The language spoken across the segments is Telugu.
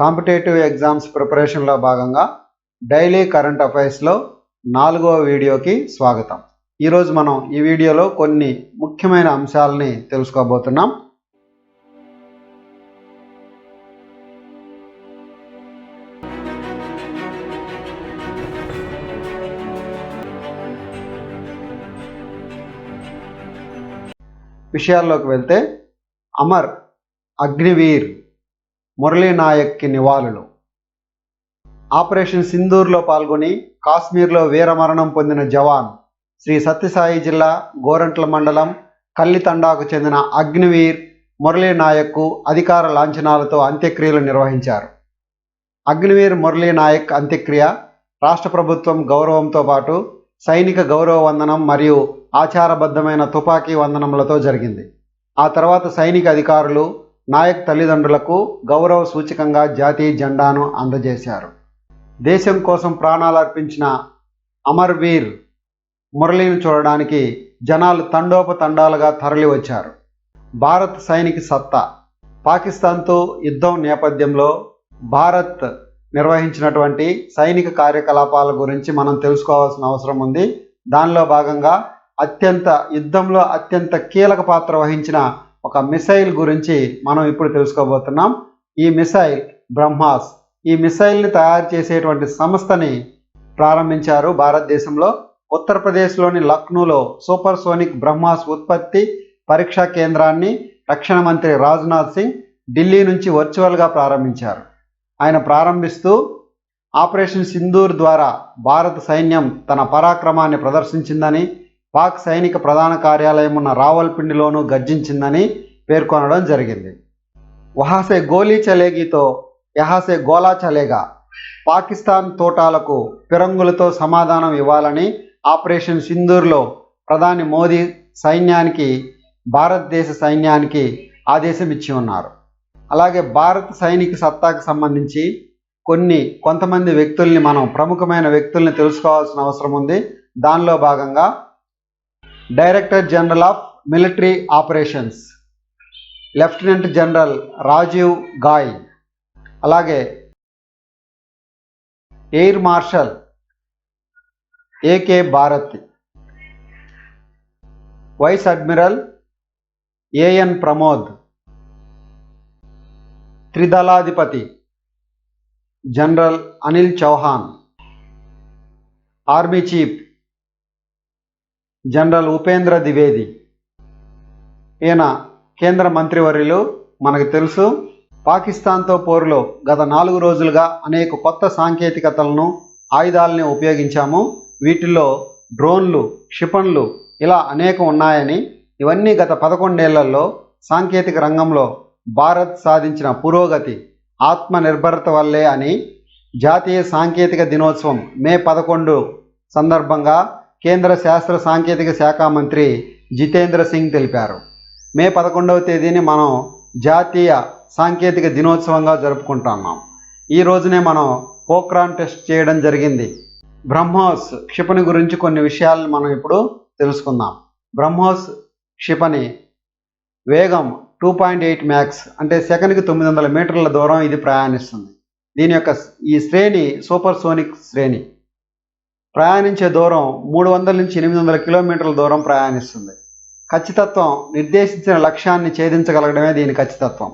కాంపిటేటివ్ ఎగ్జామ్స్ ప్రిపరేషన్లో భాగంగా డైలీ కరెంట్ అఫైర్స్లో నాలుగవ వీడియోకి స్వాగతం. ఈరోజు మనం ఈ వీడియోలో కొన్ని ముఖ్యమైన అంశాలని తెలుసుకోబోతున్నాం. విషయాల్లోకి వెళ్తే అమర్ అగ్నివీర్ మురళీ నాయక్కి నివాళులు. ఆపరేషన్ సింధూర్లో పాల్గొని కాశ్మీర్లో వీరమరణం పొందిన జవాన్ శ్రీ సత్యసాయి జిల్లా గోరంట్ల మండలం కల్లితండాకు చెందిన అగ్నివీర్ మురళీ నాయక్కు అధికార లాంఛనాలతో అంత్యక్రియలు నిర్వహించారు. అగ్నివీర్ మురళీ నాయక్ అంత్యక్రియ రాష్ట్ర ప్రభుత్వం గౌరవంతో పాటు సైనిక గౌరవ వందనం మరియు ఆచారబద్ధమైన తుపాకీ వందనములతో జరిగింది. ఆ తర్వాత సైనిక అధికారులు నాయక్ తల్లిదండ్రులకు గౌరవ సూచకంగా జాతీయ జెండాను అందజేశారు. దేశం కోసం ప్రాణాలు అర్పించిన అమర్వీర్ మురళిని చూడడానికి జనాలు తండోపతండాలుగా తరలివచ్చారు. భారత్ సైనిక సత్తా పాకిస్తాన్తో యుద్ధం నేపథ్యంలో భారత్ నిర్వహించినటువంటి సైనిక కార్యకలాపాల గురించి మనం తెలుసుకోవాల్సిన అవసరం ఉంది. దానిలో భాగంగా అత్యంత యుద్ధంలో అత్యంత కీలక పాత్ర వహించిన ఒక మిసైల్ గురించి మనం ఇప్పుడు తెలుసుకోబోతున్నాం. ఈ మిసైల్ బ్రహ్మాస్. ఈ మిసైల్ని తయారు చేసేటువంటి సంస్థని ప్రారంభించారు భారతదేశంలో. ఉత్తరప్రదేశ్లోని లక్నోలో సూపర్ సోనిక్ బ్రహ్మాస్ ఉత్పత్తి పరీక్షా కేంద్రాన్ని రక్షణ మంత్రి రాజ్నాథ్ సింగ్ ఢిల్లీ నుంచి వర్చువల్గా ప్రారంభించారు. ఆయన ప్రారంభిస్తూ ఆపరేషన్ సింధూర్ ద్వారా భారత సైన్యం తన పరాక్రమాన్ని ప్రదర్శించిందని పాక్ సైనిక ప్రధాన కార్యాలయం ఉన్న రావల్పిండిలోనూ గర్జించిందని పేర్కొనడం జరిగింది. వహాసే గోలీ చలేగితో యహాసే గోలా చలేగా పాకిస్తాన్ తోటాలకు పిరంగులతో సమాధానం ఇవ్వాలని ఆపరేషన్ సింధూర్లో ప్రధాని మోదీ సైన్యానికి భారతదేశ సైన్యానికి ఆదేశం ఇచ్చి ఉన్నారు. అలాగే భారత సైనిక సత్తాకు సంబంధించి కొన్ని కొంతమంది వ్యక్తుల్ని మనం ప్రముఖమైన వ్యక్తుల్ని తెలుసుకోవాల్సిన అవసరం ఉంది. దానిలో భాగంగా director general of military operations lieutenant general Rajiv Ghai అలాగే air marshal AK Bharat vice admiral AN Pramod త్రిదళాధిపతి general Anil Chauhan army chief general Upendra Dwivedi. ఈయన కేంద్ర మంత్రివర్యులు మనకు తెలుసు. పాకిస్తాన్తో పోరులో గత నాలుగు రోజులుగా అనేక కొత్త సాంకేతికతలను ఆయుధాలని ఉపయోగించాము. వీటిల్లో డ్రోన్లు క్షిపణులు ఇలా అనేకం ఉన్నాయని ఇవన్నీ గత పదకొండేళ్ళలో సాంకేతిక రంగంలో భారత్ సాధించిన పురోగతి ఆత్మనిర్భరత వల్లే అని జాతీయ సాంకేతిక దినోత్సవం మే పదకొండు సందర్భంగా కేంద్ర శాస్త్ర సాంకేతిక శాఖ మంత్రి జితేంద్ర సింగ్ తెలిపారు. మే పదకొండవ తేదీని మనం జాతీయ సాంకేతిక దినోత్సవంగా జరుపుకుంటున్నాం. ఈ రోజునే మనం పోక్రాన్ టెస్ట్ చేయడం జరిగింది. బ్రహ్మోస్ క్షిపణి గురించి కొన్ని విషయాలను మనం ఇప్పుడు తెలుసుకుందాం. బ్రహ్మోస్ క్షిపణి వేగం టూ పాయింట్ ఎయిట్ మ్యాక్స్ అంటే సెకండ్కి తొమ్మిది వందల మీటర్ల దూరం ఇది ప్రయాణిస్తుంది. దీని యొక్క ఈ శ్రేణి సూపర్ సోనిక్ శ్రేణి. ప్రయాణించే దూరం మూడు వందల నుంచి ఎనిమిది వందల కిలోమీటర్ల దూరం ప్రయాణిస్తుంది. ఖచ్చితత్వం నిర్దేశించిన లక్ష్యాన్ని ఛేదించగలగడమే దీని ఖచ్చితత్వం.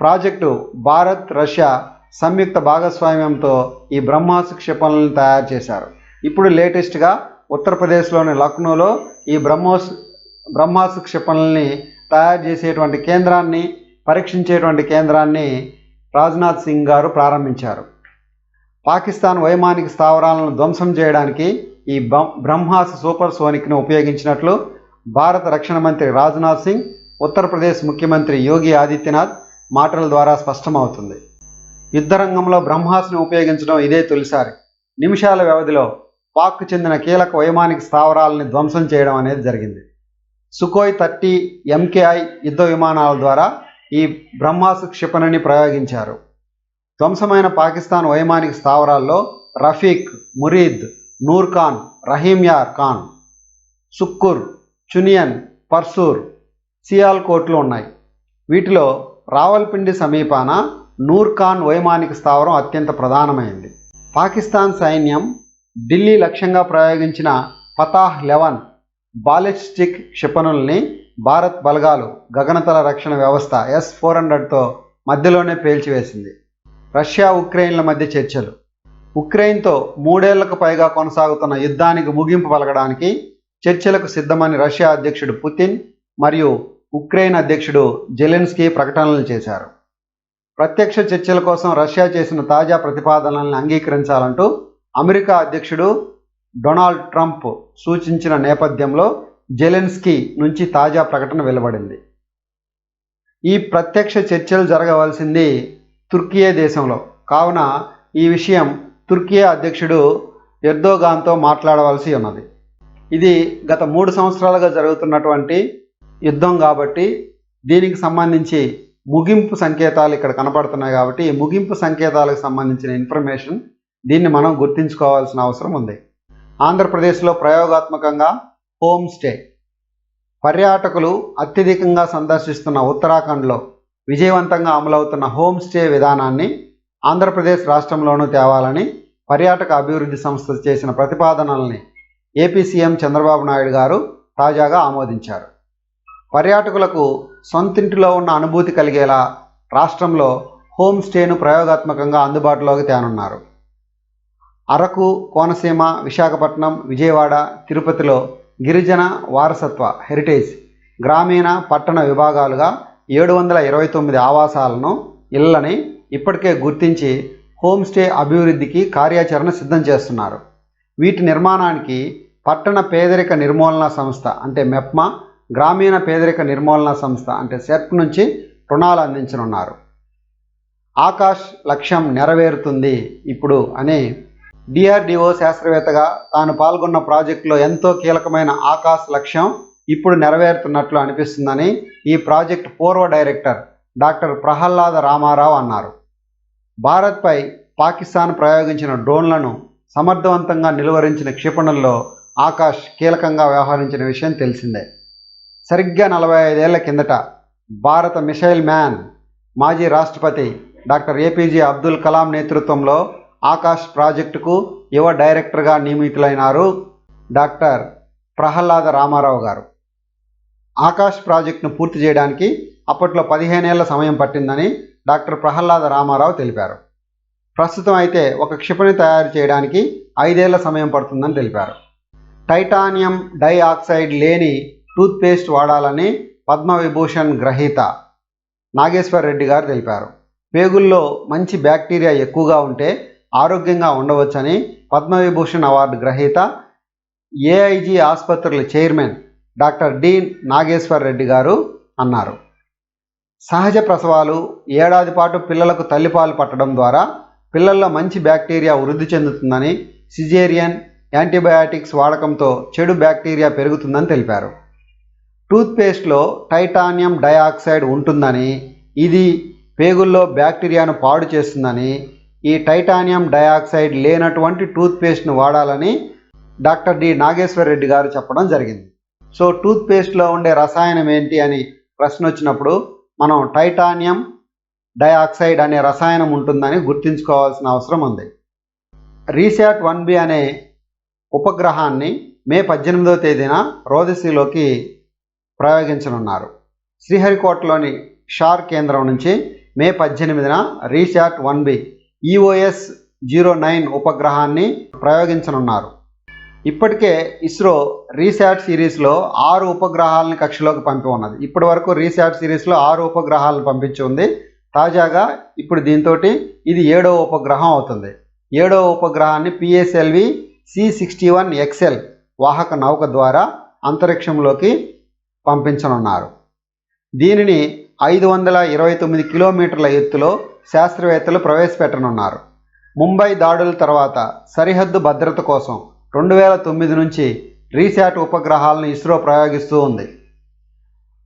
ప్రాజెక్టు భారత్ రష్యా సంయుక్త భాగస్వామ్యంతో ఈ బ్రహ్మాస్ క్షిపణులను తయారు చేశారు. ఇప్పుడు లేటెస్ట్గా ఉత్తరప్రదేశ్లోని లక్నోలో ఈ బ్రహ్మోస్ బ్రహ్మాస్ క్షిపణుల్ని తయారు చేసేటువంటి కేంద్రాన్ని పరీక్షించేటువంటి కేంద్రాన్ని రాజ్నాథ్ సింగ్ గారు ప్రారంభించారు. పాకిస్తాన్ వైమానిక స్థావరాలను ధ్వంసం చేయడానికి ఈ బ్రహ్మాస్ సూపర్ సోనిక్ను ఉపయోగించినట్లు భారత రక్షణ మంత్రి రాజ్నాథ్ సింగ్ ఉత్తరప్రదేశ్ ముఖ్యమంత్రి యోగి ఆదిత్యనాథ్ మాటల ద్వారా స్పష్టమవుతుంది. యుద్ధరంగంలో బ్రహ్మాస్ను ఉపయోగించడం ఇదే తొలిసారి. నిమిషాల వ్యవధిలో పాక్కు చెందిన కీలక వైమానిక స్థావరాలని ధ్వంసం చేయడం అనేది జరిగింది. సుకోయ్ థర్టీ ఎంకేఐ యుద్ధ విమానాల ద్వారా ఈ బ్రహ్మాస్ క్షిపణిని ప్రయోగించారు. ధ్వంసమైన పాకిస్తాన్ వైమానిక స్థావరాల్లో రఫీక్ మురీద్ నూర్ ఖాన్ రహీమ్యార్ ఖాన్ సుక్కుర్ చునియన్ పర్సూర్ సియాల్ కోట్లు ఉన్నాయి. వీటిలో రావల్పిండి సమీపాన నూర్ఖాన్ వైమానిక స్థావరం అత్యంత ప్రధానమైంది. పాకిస్తాన్ సైన్యం ఢిల్లీ లక్ష్యంగా ప్రయోగించిన పతాహ్ లెవెన్ బాలిస్టిక్ క్షిపణుల్ని భారత్ బలగాలు గగనతల రక్షణ వ్యవస్థ ఎస్ ఫోర్ హండ్రెడ్తో మధ్యలోనే పేల్చివేసింది. రష్యా ఉక్రెయిన్ల మధ్య చర్చలు. ఉక్రెయిన్తో మూడేళ్ళకు పైగా కొనసాగుతున్న యుద్ధానికి ముగింపు పలకడానికి చర్చలకు సిద్ధమని రష్యా అధ్యక్షుడు పుతిన్ మరియు ఉక్రెయిన్ అధ్యక్షుడు జెలెన్స్కీ ప్రకటనలు చేశారు. ప్రత్యక్ష చర్చల కోసం రష్యా చేసిన తాజా ప్రతిపాదనలను అంగీకరించాలంటూ అమెరికా అధ్యక్షుడు డొనాల్డ్ ట్రంప్ సూచించిన నేపథ్యంలో జెలెన్స్కీ నుంచి తాజా ప్రకటన వెలువడింది. ఈ ప్రత్యక్ష చర్చలు జరగవలసింది తుర్కియే దేశంలో. కావున ఈ విషయం తుర్కియే అధ్యక్షుడు ఎర్దోగాన్తో మాట్లాడవలసి ఉన్నది. ఇది గత మూడు సంవత్సరాలుగా జరుగుతున్నటువంటి యుద్ధం కాబట్టి దీనికి సంబంధించి ముగింపు సంకేతాలు ఇక్కడ కనపడుతున్నాయి కాబట్టి ఈ ముగింపు సంకేతాలకు సంబంధించిన ఇన్ఫర్మేషన్ దీన్ని మనం గుర్తుంచుకోవాల్సిన అవసరం ఉంది. ఆంధ్రప్రదేశ్లో ప్రయోగాత్మకంగా హోమ్ స్టే. పర్యాటకులు అత్యధికంగా సందర్శిస్తున్న ఉత్తరాఖండ్లో విజయవంతంగా అమలవుతున్న హోమ్ స్టే విధానాన్ని ఆంధ్రప్రదేశ్ రాష్ట్రంలోనూ తేవాలని పర్యాటక అభివృద్ధి సంస్థ చేసిన ప్రతిపాదనల్ని ఏపీ సీఎం చంద్రబాబు నాయుడు గారు తాజాగా ఆమోదించారు. పర్యాటకులకు సొంతింటిలో ఉన్న అనుభూతి కలిగేలా రాష్ట్రంలో హోమ్ స్టేను ప్రయోగాత్మకంగా అందుబాటులోకి తేనున్నారు. అరకు కోనసీమ విశాఖపట్నం విజయవాడ తిరుపతిలో గిరిజన వారసత్వ హెరిటేజ్ గ్రామీణ పట్టణ విభాగాలుగా ఏడు వందల ఇరవై తొమ్మిది ఆవాసాలను ఇళ్ళని ఇప్పటికే గుర్తించి హోమ్ స్టే అభివృద్ధికి కార్యాచరణ సిద్ధం చేస్తున్నారు. వీటి నిర్మాణానికి పట్టణ పేదరిక నిర్మూలన సంస్థ అంటే మెప్మా గ్రామీణ పేదరిక నిర్మూలన సంస్థ అంటే సెర్ప్ నుంచి రుణాలు అందించనున్నారు. ఆకాష్ లక్ష్యం నెరవేరుతుంది ఇప్పుడు అని డిఆర్డిఓ శాస్త్రవేత్తగా తాను పాల్గొన్న ప్రాజెక్టులో ఎంతో కీలకమైన ఆకాశ్ లక్ష్యం ఇప్పుడు నెరవేరుతున్నట్లు అనిపిస్తుందని ఈ ప్రాజెక్ట్ పూర్వ డైరెక్టర్ డాక్టర్ ప్రహ్లాద రామారావు అన్నారు. భారత్పై పాకిస్తాన్ ప్రయోగించిన డ్రోన్లను సమర్థవంతంగా నిలువరించిన క్షిపణుల్లో ఆకాష్ కీలకంగా వ్యవహరించిన విషయం తెలిసిందే. సరిగ్గా నలభై ఐదేళ్ళ కిందట భారత మిసైల్ మ్యాన్ మాజీ రాష్ట్రపతి డాక్టర్ ఏపీజే అబ్దుల్ కలాం నేతృత్వంలో ఆకాష్ ప్రాజెక్టుకు యువ డైరెక్టర్గా నియమితులైనారు డాక్టర్ ప్రహ్లాద రామారావు గారు. ఆకాష్ ప్రాజెక్టును పూర్తి చేయడానికి అప్పట్లో పదిహేనేళ్ళ సమయం పట్టిందని డాక్టర్ ప్రహ్లాద రామారావు తెలిపారు. ప్రస్తుతం అయితే ఒక క్షిపణి తయారు చేయడానికి ఐదేళ్ళ సమయం పడుతుందని తెలిపారు. టైటానియం డైఆక్సైడ్ లేని టూత్పేస్ట్ వాడాలని పద్మవిభూషణ్ గ్రహీత నాగేశ్వర్ రెడ్డి గారు తెలిపారు. పేగుల్లో మంచి బ్యాక్టీరియా ఎక్కువగా ఉంటే ఆరోగ్యంగా ఉండవచ్చని పద్మవిభూషణ్ అవార్డు గ్రహీత ఏఐజీ ఆసుపత్రుల chairman doctor D Nageshwar Reddy గారు అన్నారు. సహజ ప్రసవాలు ఏడాది పాటు పిల్లలకు తల్లిపాలు పట్టడం ద్వారా పిల్లల్లో మంచి బ్యాక్టీరియా వృద్ధి చెందుతుందని సిజేరియన్ యాంటీబయాటిక్స్ వాడకంతో చెడు బ్యాక్టీరియా పెరుగుతుందని తెలిపారు. టూత్పేస్ట్లో టైటానియం డయాక్సైడ్ ఉంటుందని ఇది పేగుల్లో బ్యాక్టీరియాను పాడు చేస్తుందని ఈ టైటానియం డయాక్సైడ్ లేనటువంటి టూత్పేస్ట్ను వాడాలని డాక్టర్ డి నాగేశ్వర్ రెడ్డి గారు చెప్పడం జరిగింది. సో టూత్పేస్ట్లో ఉండే రసాయనం ఏంటి అని ప్రశ్న వచ్చినప్పుడు మనం టైటానియం డయాక్సైడ్ అనే రసాయనం ఉంటుందని గుర్తుంచుకోవాల్సిన అవసరం ఉంది. రీశాట్ వన్ బి అనే ఉపగ్రహాన్ని మే పద్దెనిమిదవ తేదీన రోదసీలోకి ప్రయోగించనున్నారు. శ్రీహరికోటలోని షార్ కేంద్రం నుంచి మే పద్దెనిమిదిన RISAT one B EOS zero nine ఉపగ్రహాన్ని ప్రయోగించనున్నారు. ఇప్పటికే ఇస్రో రీశాట్ సిరీస్లో ఆరు ఉపగ్రహాలను కక్షలోకి పంపి ఉన్నది. ఇప్పటి వరకు రీశాట్ సిరీస్లో ఆరు ఉపగ్రహాలను పంపించి ఉంది. తాజాగా ఇప్పుడు దీంతో ఇది ఏడవ ఉపగ్రహం అవుతుంది. ఏడవ ఉపగ్రహాన్ని PSLV C sixty one XL వాహక నౌక ద్వారా అంతరిక్షంలోకి పంపించనున్నారు. దీనిని ఐదు వందల ఇరవై తొమ్మిది కిలోమీటర్ల ఎత్తులో శాస్త్రవేత్తలు ప్రవేశపెట్టనున్నారు. ముంబై దాడుల తర్వాత సరిహద్దు భద్రత కోసం రెండు వేల తొమ్మిది నుంచి రీశాట్ ఉపగ్రహాలను ఇస్రో ప్రయోగిస్తూ ఉంది.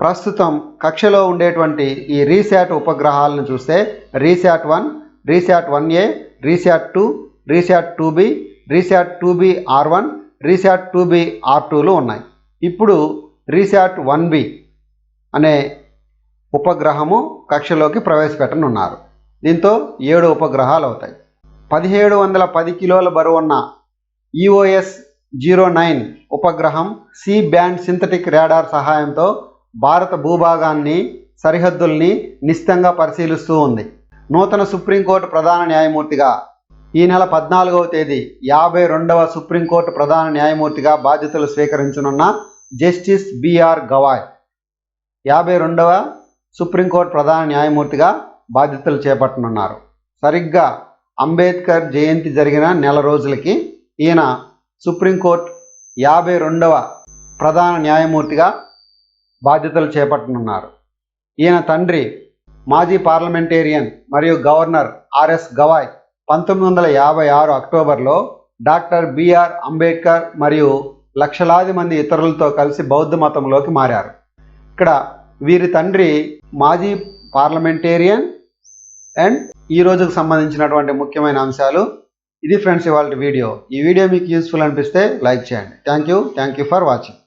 ప్రస్తుతం కక్షలో ఉండేటువంటి ఈ రీశాట్ ఉపగ్రహాలను చూస్తే RISAT one RISAT one A RISAT two RISAT two B RISAT two B R one RISAT two B R tool ఉన్నాయి. ఇప్పుడు రీశాట్ వన్ బి అనే ఉపగ్రహము కక్షలోకి ప్రవేశపెట్టనున్నారు. దీంతో ఏడు ఉపగ్రహాలు అవుతాయి. పదిహేడు వందల పది కిలోల బరువున్న ఈఓఎస్ జీరో నైన్ ఉపగ్రహం సి బ్యాండ్ సింథటిక్ రాడార్ సహాయంతో భారత భూభాగాన్ని సరిహద్దుల్ని నిశితంగా పరిశీలిస్తూ ఉంది. నూతన సుప్రీంకోర్టు ప్రధాన న్యాయమూర్తిగా ఈ నెల పద్నాలుగవ తేదీ యాభై రెండవ సుప్రీంకోర్టు ప్రధాన న్యాయమూర్తిగా బాధ్యతలు స్వీకరించనున్న జస్టిస్ బిఆర్ గవాయ్. యాభై రెండవ సుప్రీంకోర్టు ప్రధాన న్యాయమూర్తిగా బాధ్యతలు చేపట్టనున్నారు. సరిగ్గా అంబేద్కర్ జయంతి జరిగిన నెల రోజులకి ఈయన సుప్రీంకోర్టు యాభై రెండవ ప్రధాన న్యాయమూర్తిగా బాధ్యతలు చేపట్టనున్నారు. ఈయన తండ్రి మాజీ పార్లమెంటేరియన్ మరియు గవర్నర్ ఆర్ఎస్ గవాయ్ పంతొమ్మిది వందల యాభై ఆరు అక్టోబర్లో డాక్టర్ బిఆర్ అంబేద్కర్ మరియు లక్షలాది మంది ఇతరులతో కలిసి బౌద్ధ మతంలోకి మారారు. ఇక్కడ వీరి తండ్రి మాజీ పార్లమెంటేరియన్ అండ్ ఈ రోజుకు సంబంధించినటువంటి ముఖ్యమైన అంశాలు ఇది ఫ్రెండ్స్ ఇవాళ వీడియో. ఈ వీడియో మీకు యూస్ఫుల్ అనిపిస్తే లైక్ చేయండి. Thank you thank you for watching